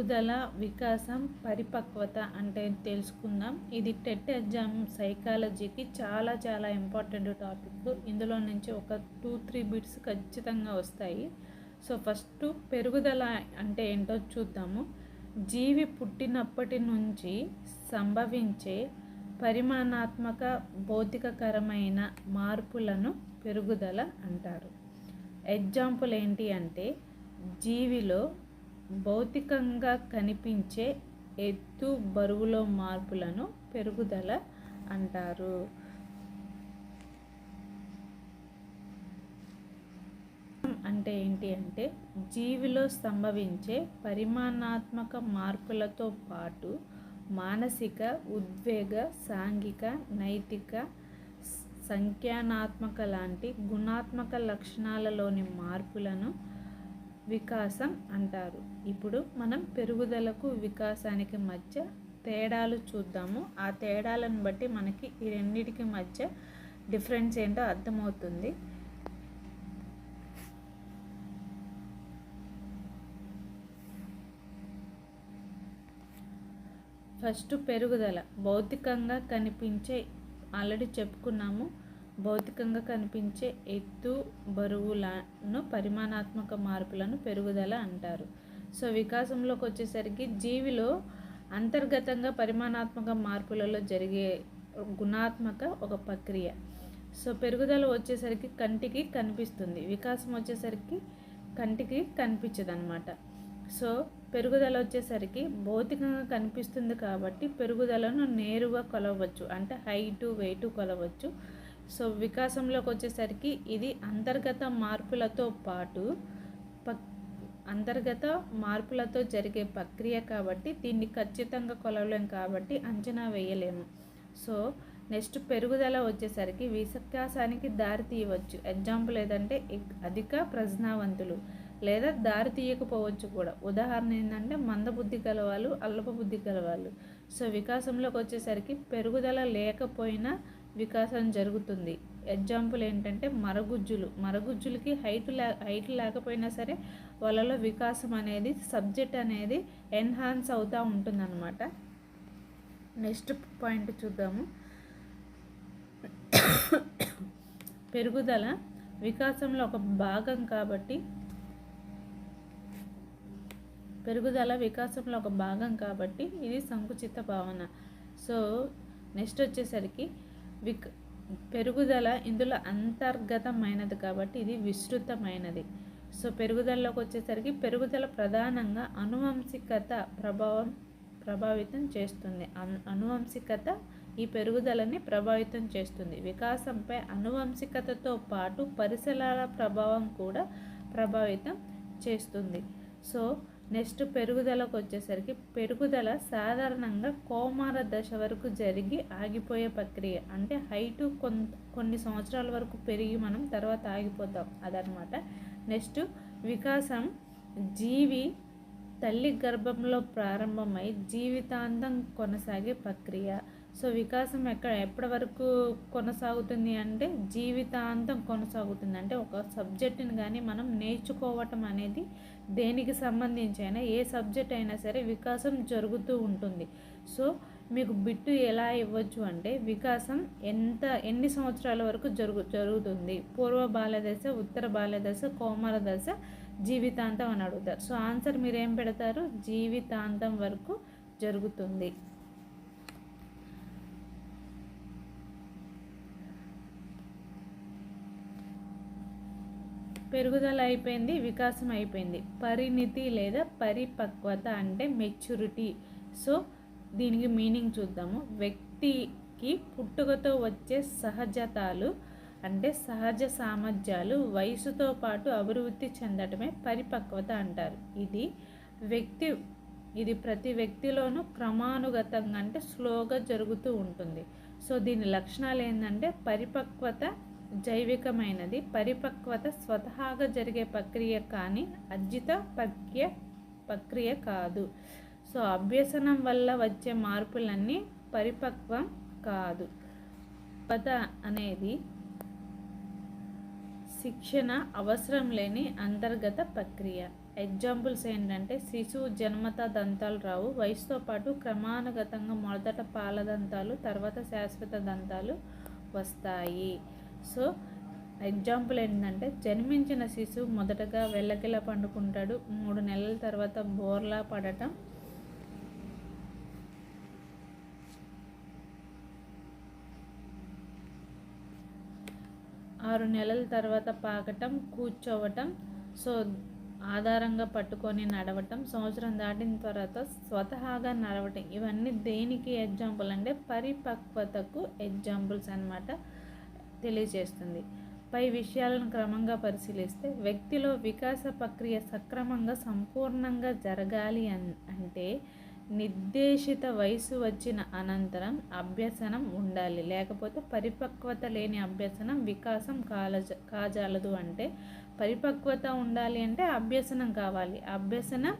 పెరుగుదల వికాసం పరిపక్వత అంటే తెలుసుకుందాం. ఇది టెట్ ఎగ్జామ్ సైకాలజీకి చాలా చాలా ఇంపార్టెంట్ టాపిక్. ఇందులో నుంచి ఒక టూ త్రీ బిట్స్ ఖచ్చితంగా వస్తాయి. సో ఫస్ట్ పెరుగుదల అంటే ఏంటో చూద్దాము. జీవి పుట్టినప్పటి నుంచి సంభవించే పరిమాణాత్మక భౌతికకరమైన మార్పులను పెరుగుదల అంటారు. ఎగ్జాంపుల్ ఏంటి అంటే జీవిలో భౌతికంగా కనిపించే ఎత్తు బరువులో మార్పులను పెరుగుదల అంటారు. అంటే ఏంటి అంటే జీవిలో సంభవించే పరిమాణాత్మక మార్పులతో పాటు మానసిక ఉద్వేగ సాంఘిక నైతిక సంఖ్యానాత్మక లాంటి గుణాత్మక లక్షణాలలోని మార్పులను వికాసం అంటారు. ఇప్పుడు మనం పెరుగుదలకు వికాసానికి మధ్య తేడాలు చూద్దాము. ఆ తేడాలను బట్టి మనకి ఈ రెండింటికి మధ్య డిఫరెన్స్ ఏంటో అర్థమవుతుంది. ఫస్ట్ పెరుగుదల. భౌతికంగా కనిపించే ఆల్రెడీ చెప్పుకున్నాము భౌతికంగా కనిపించే ఎత్తు బరువులను పరిమాణాత్మక మార్పులను పెరుగుదల అంటారు. సో వికాసంలోకి వచ్చేసరికి జీవిలో అంతర్గతంగా పరిమాణాత్మక మార్పులలో జరిగే గుణాత్మక ఒక ప్రక్రియ. సో పెరుగుదల వచ్చేసరికి కంటికి కనిపిస్తుంది. వికాసం వచ్చేసరికి కంటికి కనిపించదు అనమాట సో పెరుగుదల వచ్చేసరికి భౌతికంగా కనిపిస్తుంది కాబట్టి పెరుగుదలను నేరుగా కొలవచ్చు. అంటే హైటు వెయిట్ కొలవచ్చు. సో వికాసంలోకి వచ్చేసరికి ఇది అంతర్గత మార్పులతో పాటు అంతర్గత మార్పులతో జరిగే ప్రక్రియ కాబట్టి దీన్ని ఖచ్చితంగా కొలవలేం కాబట్టి అంచనా వేయలేము. సో నెక్స్ట్ పెరుగుదల వచ్చేసరికి వికాసానికి దారి తీయవచ్చు. ఎగ్జాంపుల్ ఏదంటే అధిక ప్రజ్ఞావంతులు లేదా దారి తీయకపోవచ్చు కూడా. ఉదాహరణ ఏంటంటే మందబుద్ధి గలవాళ్ళు అల్లప బుద్ధి గలవాళ్ళు. సో వికాసంలోకి వచ్చేసరికి పెరుగుదల లేకపోయినా వికాసం జరుగుతుంది. ఎగ్జాంపుల్ ఏంటంటే మరగుజ్జులు. మరగుజ్జులకి హైట్ లే హైట్ లేకపోయినా సరే వాళ్ళలో వికాసం అనేది సబ్జెక్ట్ అనేది ఎన్హాన్స్ అవుతూ ఉంటుందన్నమాట. నెక్స్ట్ పాయింట్ చూద్దాము. పెరుగుదల వికాసంలో ఒక భాగం కాబట్టి పెరుగుదల వికాసంలో ఒక భాగం కాబట్టి ఇది సంకుచిత భావన. సో నెక్స్ట్ వచ్చేసరికి విక్ పెరుగుదల ఇందులో అంతర్గతమైనది కాబట్టి ఇది విస్తృతమైనది. సో పెరుగుదలలోకి వచ్చేసరికి పెరుగుదల ప్రధానంగా అనువంశికత ప్రభావం ప్రభావితం చేస్తుంది. అనువంశికత ఈ పెరుగుదలని ప్రభావితం చేస్తుంది. వికాసంపై అనువంశికతతో పాటు పరిసరాల ప్రభావం కూడా ప్రభావితం చేస్తుంది. సో నెక్స్ట్ పెరుగుదలకు వచ్చేసరికి పెరుగుదల సాధారణంగా కోమార దశ వరకు జరిగి ఆగిపోయే ప్రక్రియ. అంటే హైటు కొన్ని సంవత్సరాల వరకు పెరిగి మనం తర్వాత ఆగిపోతాం. అదనమాట. నెక్స్ట్ వికాసం జీవి తల్లి గర్భంలో ప్రారంభమై జీవితాంతం కొనసాగే ప్రక్రియ. సో వికాసం ఎక్కడ ఎప్పటి వరకు కొనసాగుతుంది అంటే జీవితాంతం కొనసాగుతుంది. అంటే ఒక సబ్జెక్టుని కానీ మనం నేర్చుకోవటం అనేది దేనికి సంబంధించి అయినా ఏ సబ్జెక్ట్ అయినా సరే వికాసం జరుగుతూ ఉంటుంది. సో మీకు బిట్టు ఎలా ఇవ్వచ్చు అంటే వికాసం ఎంత ఎన్ని సంవత్సరాల వరకు జరుగు జరుగుతుంది? పూర్వ బాల్యదశ ఉత్తర బాల్యదశ కోమల దశ జీవితాంతం అని అడుగుతారు. సో ఆన్సర్ మీరు ఏం పెడతారు? జీవితాంతం వరకు జరుగుతుంది. పెరుగుదల అయిపోయింది వికాసం అయిపోయింది. పరిణితి లేదా పరిపక్వత అంటే మెచ్యూరిటీ. సో దీనికి మీనింగ్ చూద్దాము. వ్యక్తికి పుట్టుకతో వచ్చే సహజతాలు అంటే సహజ సామర్థ్యాలు వయసుతో పాటు అభివృద్ధి చెందటమే పరిపక్వత అంటారు. ఇది వ్యక్తి ఇది ప్రతి వ్యక్తిలోనూ క్రమానుగతంగా అంటే స్లోగా జరుగుతూ ఉంటుంది. సో దీని లక్షణాలు ఏంటంటే పరిపక్వత జైవికమైనది. పరిపక్వత స్వతహాగా జరిగే ప్రక్రియ కానీ అర్జిత ప్రక్రియ ప్రక్రియ కాదు. సో అభ్యసనం వల్ల వచ్చే మార్పులన్నీ పరిపక్వం కాదు. పద అనేది శిక్షణ అవసరం లేని అంతర్గత ప్రక్రియ. ఎగ్జాంపుల్స్ ఏంటంటే శిశువు జన్మత దంతాలు రావు. వయసుతో పాటు క్రమానుగతంగా మొదట పాలదంతాలు తర్వాత శాశ్వత దంతాలు వస్తాయి. సో ఎగ్జాంపుల్ ఏంటంటే జన్మించిన శిశువు మొదటగా వెళ్ళకిలా పండుకుంటాడు. మూడు నెలల తర్వాత బోర్లా పడటం ఆరు నెలల తర్వాత పాకటం కూర్చోవటం సో ఆధారంగా పట్టుకొని నడవటం సంవత్సరం దాటిన తర్వాత స్వతహాగా నడవటం ఇవన్నీ దేనికి ఎగ్జాంపుల్ అంటే పరిపక్వతకు ఎగ్జాంపుల్స్ అనమాట తెలియజేస్తుంది. పై విషయాలను క్రమంగా పరిశీలిస్తే వ్యక్తిలో వికాస ప్రక్రియ సక్రమంగా సంపూర్ణంగా జరగాలి అన్ అంటే నిర్దేశిత వయసు వచ్చిన అనంతరం అభ్యసనం ఉండాలి. లేకపోతే పరిపక్వత లేని అభ్యసనం వికాసం కాలజ కాజాలదు అంటే పరిపక్వత ఉండాలి అంటే అభ్యసనం కావాలి. అభ్యసనం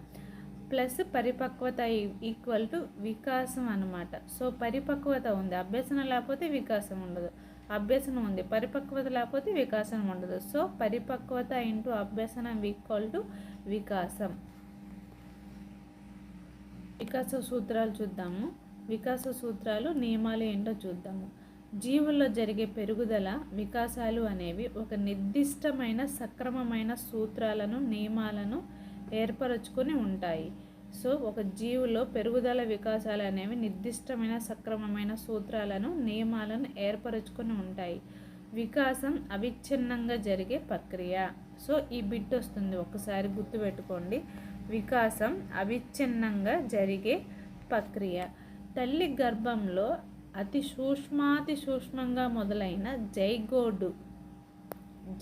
ప్లస్ పరిపక్వత ఈక్వల్ టు వికాసం అనమాట సో పరిపక్వత ఉంది. అభ్యసనం లేకపోతే వికాసం ఉండదు. అభ్యసనం ఉంది. పరిపక్వత లేకపోతే వికాసం ఉండదు. సో పరిపక్వత ఇంటూ అభ్యసనం ఈక్వల్ టు వికాసం. వికాస సూత్రాలు చూద్దాము. వికాస సూత్రాలు నియమాలు ఏంటో చూద్దాము. జీవుల్లో జరిగే పెరుగుదల వికాసాలు అనేవి ఒక నిర్దిష్టమైన సక్రమమైన సూత్రాలను నియమాలను ఏర్పరచుకొని ఉంటాయి. సో ఒక జీవులో పెరుగుదల వికాసాలు అనేవి నిర్దిష్టమైన సక్రమమైన సూత్రాలను నియమాలను ఏర్పరచుకొని ఉంటాయి. వికాసం అవిచ్ఛిన్నంగా జరిగే ప్రక్రియ. సో ఈ బిట్ వస్తుంది. ఒకసారి గుర్తుపెట్టుకోండి. వికాసం అవిచ్ఛిన్నంగా జరిగే ప్రక్రియ. తల్లి గర్భంలో అతి సూక్ష్మాతి సూక్ష్మంగా మొదలైన జైగోడు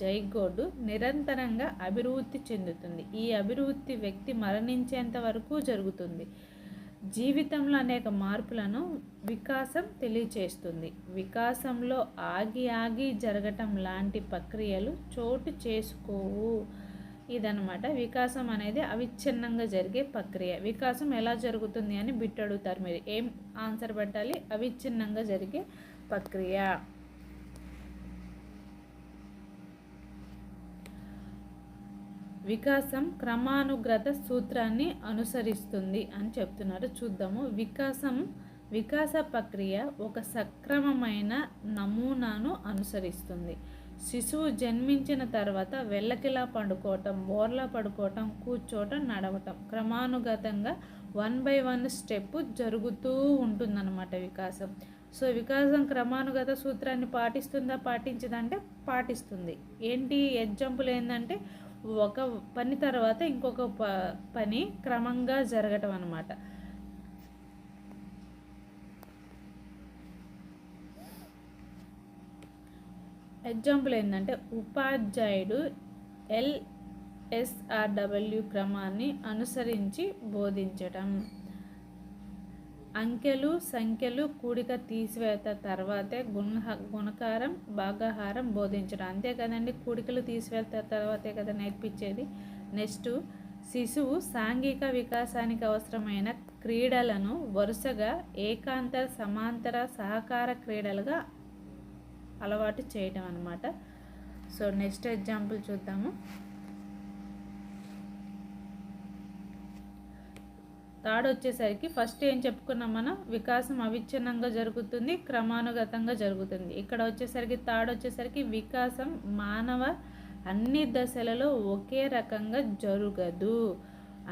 జైగోడు నిరంతరంగా అభివృద్ధి చెందుతుంది. ఈ అభివృద్ధి వ్యక్తి మరణించేంత వరకు జరుగుతుంది. జీవితంలో అనేక మార్పులను వికాసం తెలియచేస్తుంది. వికాసంలో ఆగి ఆగి జరగటం లాంటి ప్రక్రియలు చోటు చేసుకోవు. ఇదనమాట వికాసం అనేది అవిచ్ఛిన్నంగా జరిగే ప్రక్రియ. వికాసం ఎలా జరుగుతుంది అని బిట్ అడుగుతారు మీరు. ఏం ఆన్సర్ పెట్టాలి? అవిచ్ఛిన్నంగా జరిగే ప్రక్రియ. వికాసం క్రమానుగ్రత సూత్రాన్ని అనుసరిస్తుంది అని చెప్తున్నారు. చూద్దాము. వికాసం వికాస ప్రక్రియ ఒక సక్రమమైన నమూనాను అనుసరిస్తుంది. శిశువు జన్మించిన తర్వాత వెళ్ళకిలా పండుకోవటం బోర్లా పడుకోవటం కూర్చోవటం నడవటం క్రమానుగతంగా వన్ బై వన్ స్టెప్ జరుగుతూ ఉంటుందన్నమాట వికాసం. సో వికాసం క్రమానుగత సూత్రాన్ని పాటిస్తుందా పాటించదంటే పాటిస్తుంది. ఏంటి ఎగ్జాంపుల్ ఏంటంటే ఒక పని తర్వాత ఇంకొక ప పని క్రమంగా జరగటం అనమాట ఎగ్జాంపుల్ ఏంటంటే ఉపాధ్యాయుడు ఎల్ఎస్ఆర్డబ్ల్యూ క్రమాన్ని అనుసరించి బోధించటం. అంకెలు సంఖ్యలు కూడిక తీసివేత తర్వాతే గుణ గుణకారం భాగాహారం బోధించడం అంతే కదండి కూడికలు తీసివేత తర్వాతే కదా నేర్పించేది. నెక్స్ట్ శిశువు సాంఘిక వికాసానికి అవసరమైన క్రీడలను వరుసగా ఏకాంతర సమాంతర సహకార క్రీడలుగా అలవాటు చేయడం అనమాట సో నెక్స్ట్ ఎగ్జాంపుల్ చూద్దాము. థర్డ్ వచ్చేసరికి ఫస్ట్ ఏం చెప్పుకున్నాం మనం? వికాసం అవిచ్ఛిన్నంగా జరుగుతుంది క్రమానుగతంగా జరుగుతుంది. ఇక్కడ వచ్చేసరికి థర్డ్ వచ్చేసరికి వికాసం మానవ అన్ని దశలలో ఒకే రకంగా జరగదు.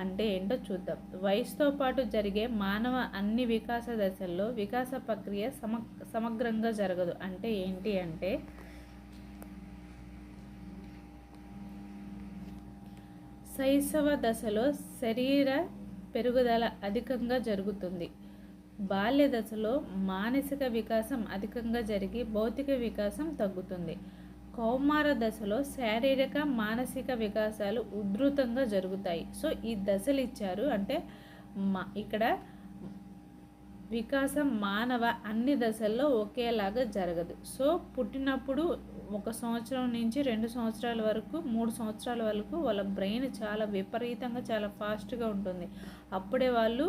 అంటే ఏంటో చూద్దాం. వయసుతో పాటు జరిగే మానవ అన్ని వికాస దశల్లో వికాస ప్రక్రియ సమ సమగ్రంగా జరగదు. అంటే ఏంటి అంటే శైశవ దశలో శరీర పెరుగుదల అధికంగా జరుగుతుంది. బాల్య దశలో మానసిక వికాసం అధికంగా జరిగి భౌతిక వికాసం తగ్గుతుంది. కౌమార దశలో శారీరక మానసిక వికాసాలు ఉధృతంగా జరుగుతాయి. సో ఈ దశలు ఇచ్చారు అంటే మా ఇక్కడ వికాసం మానవ అన్ని దశల్లో ఒకేలాగా జరగదు. సో పుట్టినప్పుడు ఒక సంవత్సరం నుంచి రెండు సంవత్సరాల వరకు మూడు సంవత్సరాల వరకు వాళ్ళ బ్రెయిన్ చాలా విపరీతంగా చాలా ఫాస్ట్గా ఉంటుంది. అప్పుడే వాళ్ళు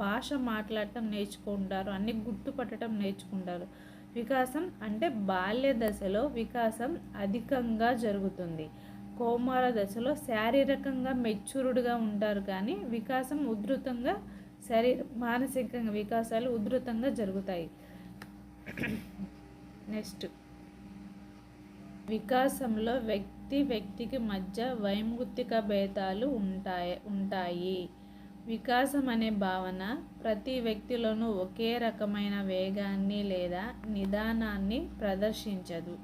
భాష మాట్లాడటం నేర్చుకుంటారు అన్ని గుర్తుపట్టడం నేర్చుకుంటారు. వికాసం అంటే బాల్య దశలో వికాసం అధికంగా జరుగుతుంది. కౌమార దశలో శారీరకంగా మెచ్యూర్డ్గా ఉంటారు కానీ వికాసం ఉధృతంగా శరీర మానసికంగా వికాసాలు ఉధృతంగా జరుగుతాయి. నెక్స్ట్. వికాసంలో వ్యక్తి వ్యక్తికి మధ్య వైముక్తిక భేదాలు ఉంటాయి ఉంటాయి. వికాసం అనే భావన ప్రతి వ్యక్తిలోనూ ఒకే రకమైన వేగాన్ని లేదా నిదానాన్ని ప్రదర్శించదు.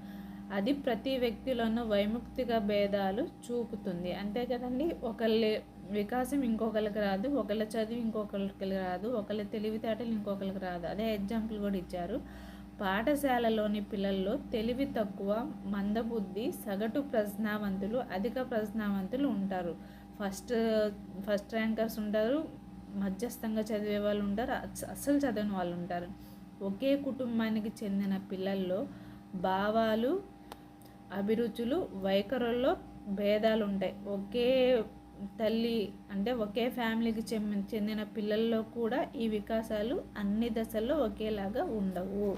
అది ప్రతి వ్యక్తిలోనూ వైముక్తిక భేదాలు చూపుతుంది. అంతే కదండి? ఒకళ్ళ వికాసం ఇంకొకరికి రాదు ఒకళ్ళ చదువు ఇంకొకరికి రాదు ఒకళ్ళ తెలివితేటలు ఇంకొకరికి రాదు. అదే ఎగ్జాంపుల్ కూడా ఇచ్చారు. పాఠశాలలోని పిల్లల్లో తెలివి తక్కువ మందబుద్ధి సగటు ప్రజ్ఞావంతులు అధిక ప్రజ్ఞావంతులు ఉంటారు. ఫస్ట్ ఫస్ట్ ర్యాంకర్స్ ఉంటారు. మధ్యస్థంగా చదివే వాళ్ళు ఉంటారు. అస్సలు చదివిన వాళ్ళు ఉంటారు. ఒకే కుటుంబానికి చెందిన పిల్లల్లో భావాలు అభిరుచులు వైఖరుల్లో భేదాలు ఉంటాయి ఒకే తల్లి అంటే ఒకే ఫ్యామిలీకి చెందిన పిల్లల్లో కూడా ఈ వికాసాలు అన్ని దశల్లో ఒకేలాగా ఉండవు.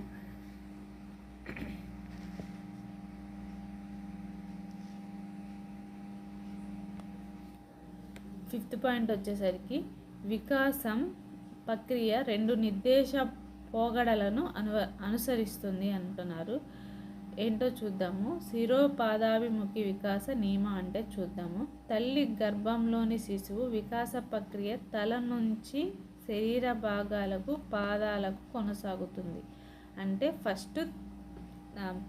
ఫిఫ్త్ పాయింట్ వచ్చేసరికి వికాసం ప్రక్రియ రెండు నిర్దేశ పోగడలను అను అనుసరిస్తుంది అంటున్నారు. ఏంటో చూద్దాము. శిరోపాదాభిముఖి వికాస నియమ అంటే చూద్దాము. తల్లి గర్భంలోని శిశువు వికాస ప్రక్రియ తల నుంచి శరీర భాగాలకు పాదాలకు కొనసాగుతుంది. అంటే ఫస్ట్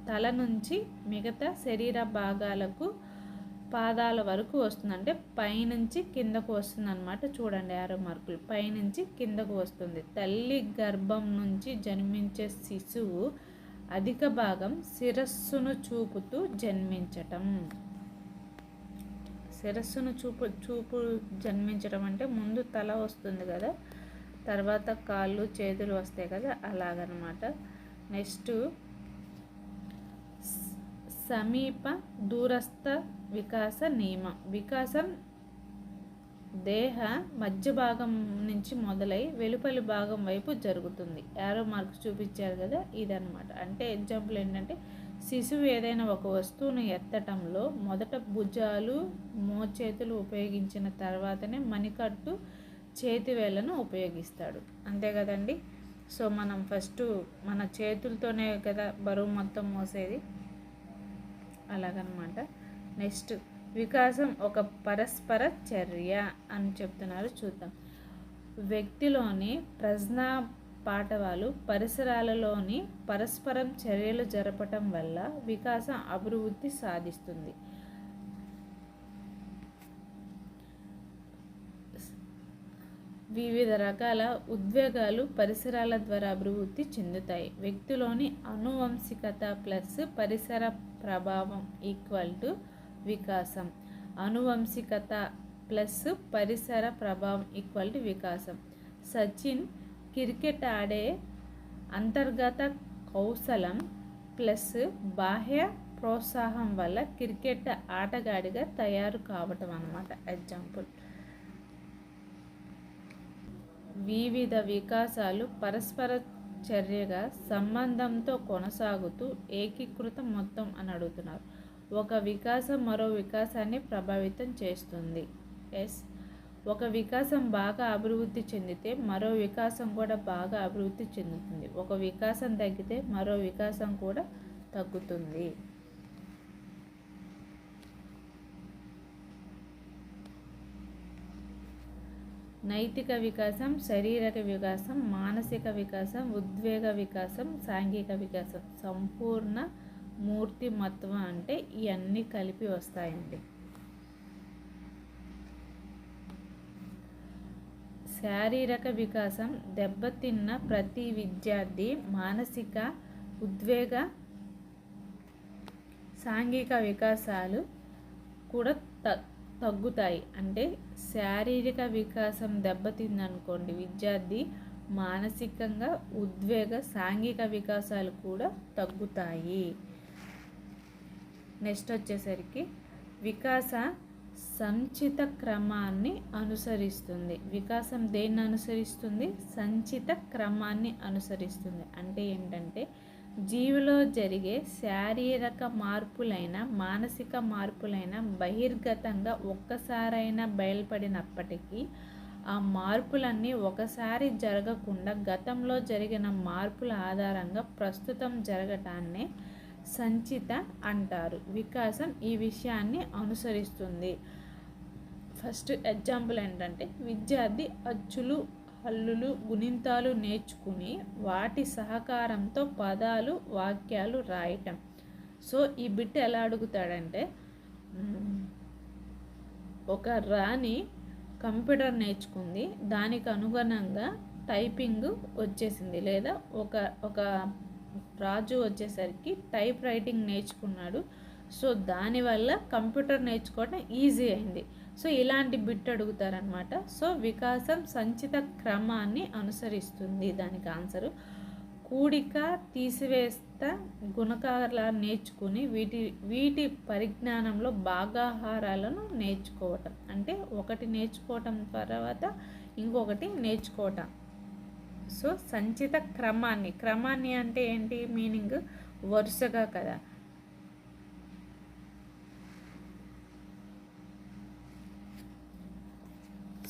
తల నుంచి మిగతా శరీర భాగాలకు పాదాల వరకు వస్తుంది అంటే పైనుంచి కిందకు వస్తుంది అనమాట చూడండి ఆరో మార్కులు పైనుంచి కిందకు వస్తుంది. తల్లి గర్భం నుంచి జన్మించే శిశువు అధిక భాగం శిరస్సును చూపుతూ జన్మించటం. శిరస్సును చూపు చూపు జన్మించడం అంటే ముందు తల వస్తుంది కదా తర్వాత కాళ్ళు చేతులు వస్తాయి కదా అలాగనమాట. నెక్స్ట్ సమీప దూరస్థ వికాస నియమం. వికాసం దేహ మధ్య భాగం నుంచి మొదలై వెలుపలి భాగం వైపు జరుగుతుంది. యారో మార్క్స్ చూపించారు కదా ఇదనమాట అంటే ఎగ్జాంపుల్ ఏంటంటే శిశువు ఏదైనా ఒక వస్తువును ఎత్తటంలో మొదట భుజాలు మోచేతులు ఉపయోగించిన తర్వాతనే మణికట్టు చేతివేళ్ళను ఉపయోగిస్తాడు. అంతే కదండి? సో మనం ఫస్ట్ మన చేతులతోనే కదా బరువు మొత్తం మోసేది. అలాగనమాట. నెక్స్ట్ వికాసం ఒక పరస్పర చర్య అని చెప్తున్నారు చూద్దాం. వ్యక్తిలోని ప్రజ్ఞా పాఠవాలు పరిసరాలలోని పరస్పరం చర్యలు జరపటం వల్ల వికాసం అభివృద్ధి సాధిస్తుంది. వివిధ రకాల ఉద్వేగాలు పరిసరాల ద్వారా అభివృద్ధి చెందుతాయి. వ్యక్తిలోని అనువంశికత ప్లస్ పరిసర ప్రభావం ఈక్వల్ టు వికాసం. అనువంశికత ప్లస్ పరిసర ప్రభావం ఈక్వల్ టు వికాసం. సచిన్ క్రికెట్ ఆడే అంతర్గత కౌశలం ప్లస్ బాహ్య ప్రోత్సాహం వల్ల క్రికెట్ ఆటగాడిగా తయారు కావటం అన్నమాట. ఎగ్జాంపుల్ వివిధ వికాసాలు పరస్పర చర్యగా సంబంధంతో కొనసాగుతూ ఏకీకృత మొత్తం అని అడుగుతున్నారు. ఒక వికాసం మరో వికాసాన్ని ప్రభావితం చేస్తుంది. ఎస్. ఒక వికాసం బాగా అభివృద్ధి చెందితే మరో వికాసం కూడా బాగా అభివృద్ధి చెందుతుంది. ఒక వికాసం తగ్గితే మరో వికాసం కూడా తగ్గుతుంది. నైతిక వికాసం శారీరక వికాసం మానసిక వికాసం ఉద్వేగ వికాసం సాంఘిక వికాసం. సంపూర్ణ మూర్తిమత్వం అంటే ఇవన్నీ కలిపి వస్తాయండి. శారీరక వికాసం దెబ్బతిన్న ప్రతి విద్యార్థి మానసిక ఉద్వేగ సాంఘిక వికాసాలు కూడా త తగ్గుతాయి. అంటే శారీరక వికాసం దెబ్బతిందనుకోండి విద్యార్థి మానసికంగా ఉద్వేగ సాంఘిక వికాసాలు కూడా తగ్గుతాయి. నెక్స్ట్ వచ్చేసరికి వికాస సంచిత క్రమాన్ని అనుసరిస్తుంది. వికాసం దేన్ని అనుసరిస్తుంది? సంచిత క్రమాన్ని అనుసరిస్తుంది. అంటే ఏంటంటే జీవిలో జరిగే శారీరక మార్పులైన మానసిక మార్పులైన బహిర్గతంగా ఒక్కసారైనా బయలుపడినప్పటికీ ఆ మార్పులన్నీ ఒకసారి జరగకుండా గతంలో జరిగిన మార్పుల ఆధారంగా ప్రస్తుతం జరగటాన్నే సంచిత అంటారు. వికాసం ఈ విషయాన్ని అనుసరిస్తుంది. ఫస్ట్ ఎగ్జాంపుల్ ఏంటంటే విద్యార్థి అచ్చులు హల్లులు గుణింతాలు నేర్చుకుని వాటి సహకారంతో పదాలు వాక్యాలు రాయటం. సో ఈ బిట్ ఎలా అడుగుతాడంటే ఒక రాణి కంప్యూటర్ నేర్చుకుంది. దానికి అనుగుణంగా టైపింగ్ వచ్చేసింది. లేదా ఒక ఒక రాజు వచ్చేసరికి టైప్ రైటింగ్ నేర్చుకున్నాడు. సో దానివల్ల కంప్యూటర్ నేర్చుకోవడం ఈజీ అయింది. సో ఇలాంటి బిట్ అడుగుతారనమాట సో వికాసం సంచిత క్రమాన్ని అనుసరిస్తుంది దానికి ఆన్సరు. కూడిక తీసివేస్త గుణకారాల నేర్చుకుని వీటి వీటి పరిజ్ఞానంలో భాగాహారాలను నేర్చుకోవటం. అంటే ఒకటి నేర్చుకోవటం తర్వాత ఇంకొకటి నేర్చుకోవటం. సో సంచిత క్రమాన్ని క్రమాన్ని అంటే ఏంటి? మీనింగ్ వరుసగా కదా.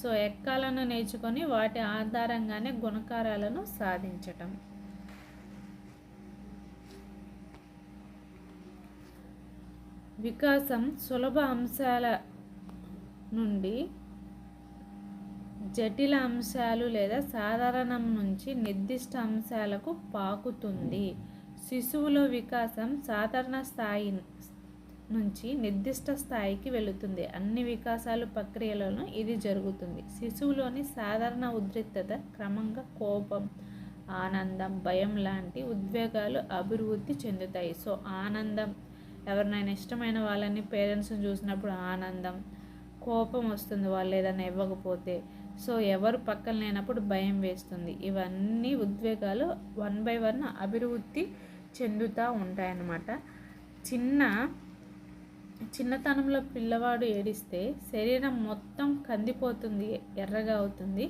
సో ఎక్కాలను నేర్చుకొని వాటి ఆధారంగానే గుణకారాలను సాధించటం. వికాసం సులభ అంశాల నుండి జటిల అంశాలు లేదా సాధారణం నుంచి నిర్దిష్ట అంశాలకు పాకుతుంది. శిశువులో వికాసం సాధారణ స్థాయి నుంచి నిర్దిష్ట స్థాయికి వెళుతుంది. అన్ని వికాసాలు ప్రక్రియలోనూ ఇది జరుగుతుంది. శిశువులోని సాధారణ ఉద్రిక్తత క్రమంగా కోపం ఆనందం భయం లాంటి ఉద్వేగాలు అభివృద్ధి చెందుతాయి. సో ఆనందం ఎవరినైనా ఇష్టమైన వాళ్ళని పేరెంట్స్ని చూసినప్పుడు ఆనందం కోపం వస్తుంది వాళ్ళు ఏదైనా ఇవ్వకపోతే. సో ఎవరు పక్కన లేనప్పుడు భయం వేస్తుంది. ఇవన్నీ ఉద్వేగాలు వన్ బై వన్ అభివృద్ధి చెందుతూ ఉంటాయన్నమాట. చిన్న చిన్నతనంలో పిల్లవాడు ఏడిస్తే శరీరం మొత్తం కందిపోతుంది ఎర్రగా అవుతుంది.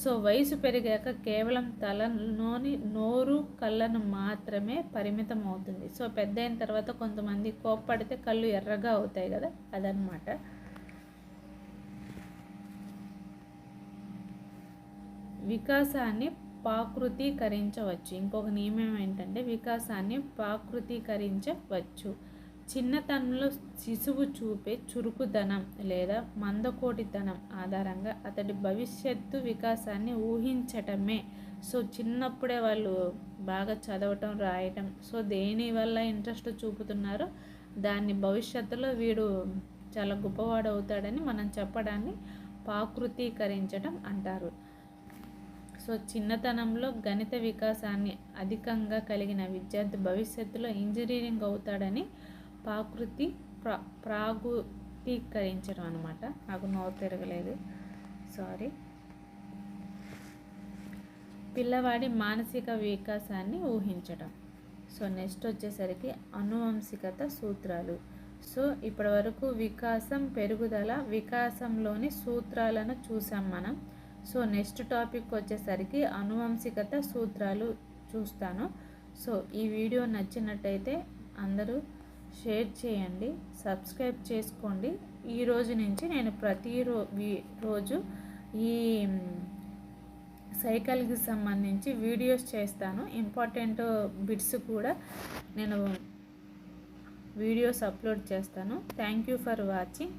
సో వయసు పెరిగాక కేవలం తలలోని నోరు కళ్ళను మాత్రమే పరిమితం అవుతుంది. సో పెద్ద అయిన తర్వాత కొంతమంది కోప్పడితే కళ్ళు ఎర్రగా అవుతాయి కదా అదనమాట వికాసాన్ని పాకృతీకరించవచ్చు. ఇంకొక నియమం ఏంటంటే వికాసాన్ని పాకృతీకరించవచ్చు. చిన్నతనంలో శిశువు చూపే చురుకుదనం లేదా మందకోటితనం ఆధారంగా అతడి భవిష్యత్తు వికాసాన్ని ఊహించటమే. సో చిన్నప్పుడే వాళ్ళు బాగా చదవటం రాయటం సో దేని వల్ల ఇంట్రెస్ట్ చూపుతున్నారో దాన్ని భవిష్యత్తులో వీడు చాలా గొప్పవాడు అవుతాడని మనం చెప్పడాన్ని పాకృతీకరించడం అంటారు. సో చిన్నతనంలో గణిత వికాసాన్ని అధికంగా కలిగిన విద్యార్థి భవిష్యత్తులో ఇంజనీరింగ్ అవుతాడని ప్రాకృతి ప్రా ప్రాగుతీకరించడం అనమాట నాకు నోరు తిరగలేదు. సారీ పిల్లవాడి మానసిక వికాసాన్ని ఊహించడం సో నెక్స్ట్ వచ్చేసరికి అనువంశికత సూత్రాలు. సో ఇప్పటి వరకు వికాసం పెరుగుదల వికాసంలోని సూత్రాలను చూసాం మనం. సో నెక్స్ట్ టాపిక్ వచ్చేసరికి అనువంశికత సూత్రాలు చూస్తాను. సో ఈ వీడియో నచ్చినట్టయితే అందరూ షేర్ చేయండి సబ్స్క్రైబ్ చేసుకోండి. ఈ రోజు నుంచి నేను ప్రతి రోజు ఈ సైకిల్కి సంబంధించి వీడియోస్ చేస్తాను. ఇంపార్టెంట్ బిట్స్ కూడా నేను వీడియోస్ అప్లోడ్ చేస్తాను. Thank you for watching.